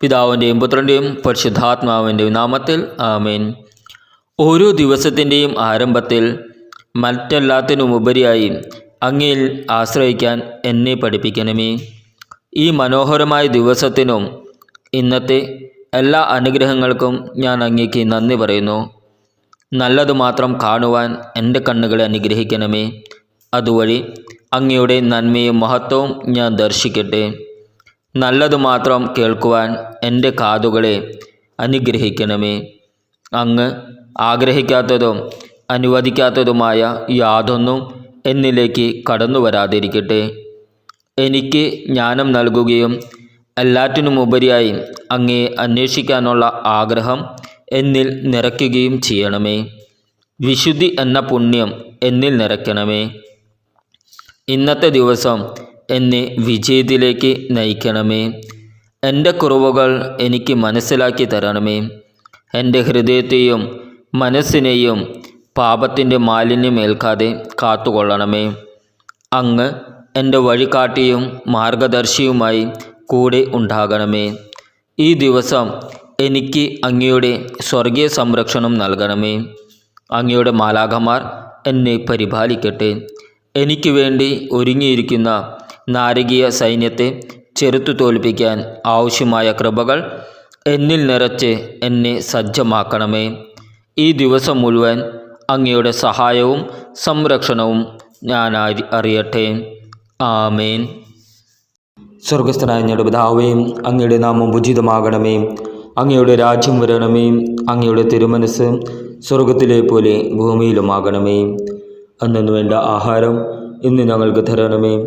പിതാവിന്റെയും പുത്രന്റെയും പരിശുദ്ധാത്മാവിന്റെയും നാമത്തിൽ ആമേൻ. ഓരോ ദിവസത്തിന്റെയും ആരംഭത്തിൽ മറ്റെല്ലാത്തിനുമുപരിയായി അങ്ങയിൽ ആശ്രയിക്കാൻ എന്നെ പഠിപ്പിക്കണമേ. ഈ മനോഹരമായ ദിവസത്തിനും ഇന്നത്തെ എല്ലാ അനുഗ്രഹങ്ങൾക്കും ഞാൻ അങ്ങേക്ക് നന്ദി പറയുന്നു. നല്ലത് മാത്രം കാണുവാൻ എന്റെ കണ്ണുകളെ അനുഗ്രഹിക്കണമേ. അതുവഴി അങ്ങയുടെ നന്മയും മഹത്വവും ഞാൻ ദർശിക്കട്ടെ. നല്ലത് മാത്രം കേൾക്കുവാൻ എന്റെ കാതുകളെ അനുഗ്രഹിക്കണമേ. അങ്ങ് ആഗ്രഹിക്കാത്തതും അനുവദിക്കാത്തതുമായ യാതൊന്നും എന്നിലേക്ക് കടന്നു വരാതിരിക്കട്ടെ എനിക്ക് ജ്ഞാനം നൽകുകയും എല്ലാറ്റിനുമുപരിയായി അങ്ങേ അന്വേഷിക്കാനുള്ള ആഗ്രഹം എന്നിൽ നിറയ്ക്കുകയും ചെയ്യണമേ. വിശുദ്ധി എന്ന പുണ്യം എന്നിൽ നിറയ്ക്കണമേ. ഇന്നത്തെ ദിവസം എന്നെ വിജയത്തിലേക്ക് നയിക്കണമേ. എന്റെ കുറവുകൾ എനിക്ക് മനസ്സിലാക്കി തരണമേ. എന്റെ ഹൃദയത്തെയും മനസ്സിനെയും പാപത്തിന്റെ മാലിന്യം ഏൽക്കാതെ കാത്തുകൊള്ളണമേ. അങ്ങ് എന്റെ വഴികാട്ടിയും മാർഗദർശിയുമായി കൂടെ ഉണ്ടാകണമേ. ഈ ദിവസം എനിക്ക് അങ്ങയുടെ സ്വർഗീയ സംരക്ഷണം നൽകണമേ. അങ്ങയുടെ മാലാഖമാർ എന്നെ പരിപാലിക്കട്ടെ. എനിക്ക് വേണ്ടി ഒരുങ്ങിയിരിക്കുന്ന നാരകീയ സൈന്യത്തെ ചെറുത്തു തോൽപ്പിക്കാൻ ആവശ്യമായ കൃപകൾ എന്നിൽ നിറച്ച് എന്നെ സജ്ജമാക്കണമേ. ഈ ദിവസം മുഴുവൻ അങ്ങയുടെ സഹായവും സംരക്ഷണവും ഞാൻ അറിയട്ടെ. ആമേൻ. സ്വർഗസ്ഥനായ ഞങ്ങളുടെ പിതാവേ അങ്ങയുടെ നാമം ഉചിതമാകണമേ. അങ്ങയുടെ രാജ്യം വരണമേ. അങ്ങയുടെ തിരുമനസ് സ്വർഗത്തിലെ പോലെ ഭൂമിയിലുമാകണമേ. അന്നു വേണ്ട ആഹാരം ഇന്ന് ഞങ്ങൾക്ക് തരണമേ.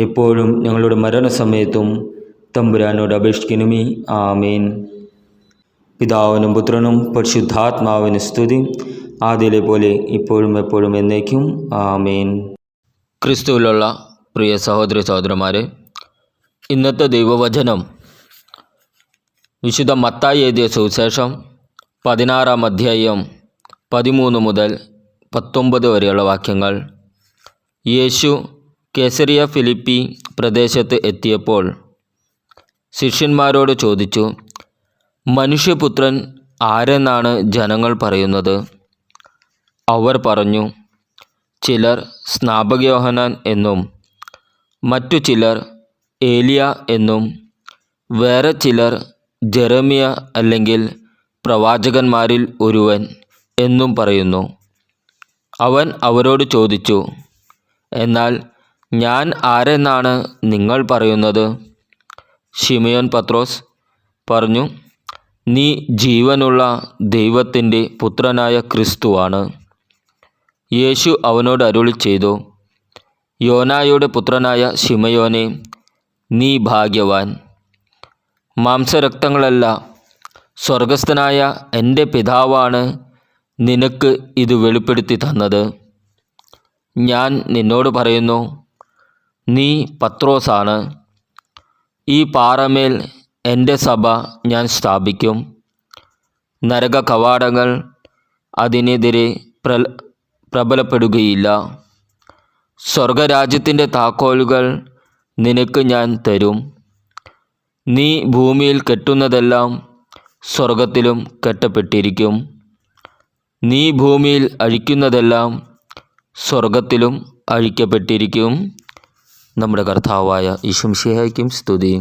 എപ്പോഴും ഞങ്ങളുടെ മരണസമയത്തും തമ്പുരാനോട് അപേക്ഷിക്കണമേ. ആമേൻ. പിതാവിനും പുത്രനും പരിശുദ്ധാത്മാവിന് സ്തുതി. ആദ്യയിലെ പോലെ ഇപ്പോഴും എപ്പോഴും എന്നേക്കും. ആമേൻ. ക്രിസ്തുവിലുള്ള പ്രിയ സഹോദരി സഹോദരന്മാരെ ഇന്നത്തെ ദൈവവചനം വിശുദ്ധ മത്തായി എഴുതിയ സുവിശേഷം പതിനാറാം അധ്യായം പതിമൂന്ന് മുതൽ പത്തൊമ്പത് വരെയുള്ള വാക്യങ്ങൾ. യേശു കേസറിയ ഫിലിപ്പി പ്രദേശത്ത് എത്തിയപ്പോൾ ശിഷ്യന്മാരോട് ചോദിച്ചു മനുഷ്യപുത്രൻ ആരെന്നാണ് ജനങ്ങൾ പറയുന്നത്? അവർ പറഞ്ഞു ചിലർ സ്നാപകയോഹനാൻ എന്നും മറ്റു ചിലർ ഏലിയ എന്നും വേറെ ചിലർ ജെറമിയ അല്ലെങ്കിൽ പ്രവാചകന്മാരിൽ ഒരുവൻ എന്നും പറയുന്നു. അവൻ അവരോട് ചോദിച്ചു എന്നാൽ ഞാൻ ആരെന്നാണ് നിങ്ങൾ പറയുന്നത്? ഷിമയോൻ പത്രോസ് പറഞ്ഞു നീ ജീവനുള്ള ദൈവത്തിന്റെ പുത്രനായ ക്രിസ്തുവാണ്. യേശു അവനോട് അരുളി ചെയ്തു യോനായുടെ പുത്രനായ ഷിമയോനെ നീ ഭാഗ്യവാൻ. മാംസരക്തങ്ങളല്ല സ്വർഗസ്ഥനായ എന്റെ പിതാവാണ് നിനക്ക് ഇത് വെളിപ്പെടുത്തി തന്നത്. ഞാൻ നിന്നോട് പറയുന്നു നീ പത്രോസാണ്. ഈ പാറമേൽ എന്റെ സഭ ഞാൻ സ്ഥാപിക്കും. നരക കവാടങ്ങൾ അതിനെതിരെ പ്ര പ്രബലപ്പെടുകയില്ല. സ്വർഗരാജ്യത്തിന്റെ താക്കോലുകൾ നിനക്ക് ഞാൻ തരും. നീ ഭൂമിയിൽ കെട്ടുന്നതെല്ലാം സ്വർഗത്തിലും കെട്ടപ്പെട്ടിരിക്കും. നീ ഭൂമിയിൽ അഴിക്കുന്നതെല്ലാം സ്വർഗത്തിലും അഴിക്കപ്പെട്ടിരിക്കും. നമ്മുടെ കർത്താവായ ഈശംഷിഹായ്ക്കും സ്തുതി.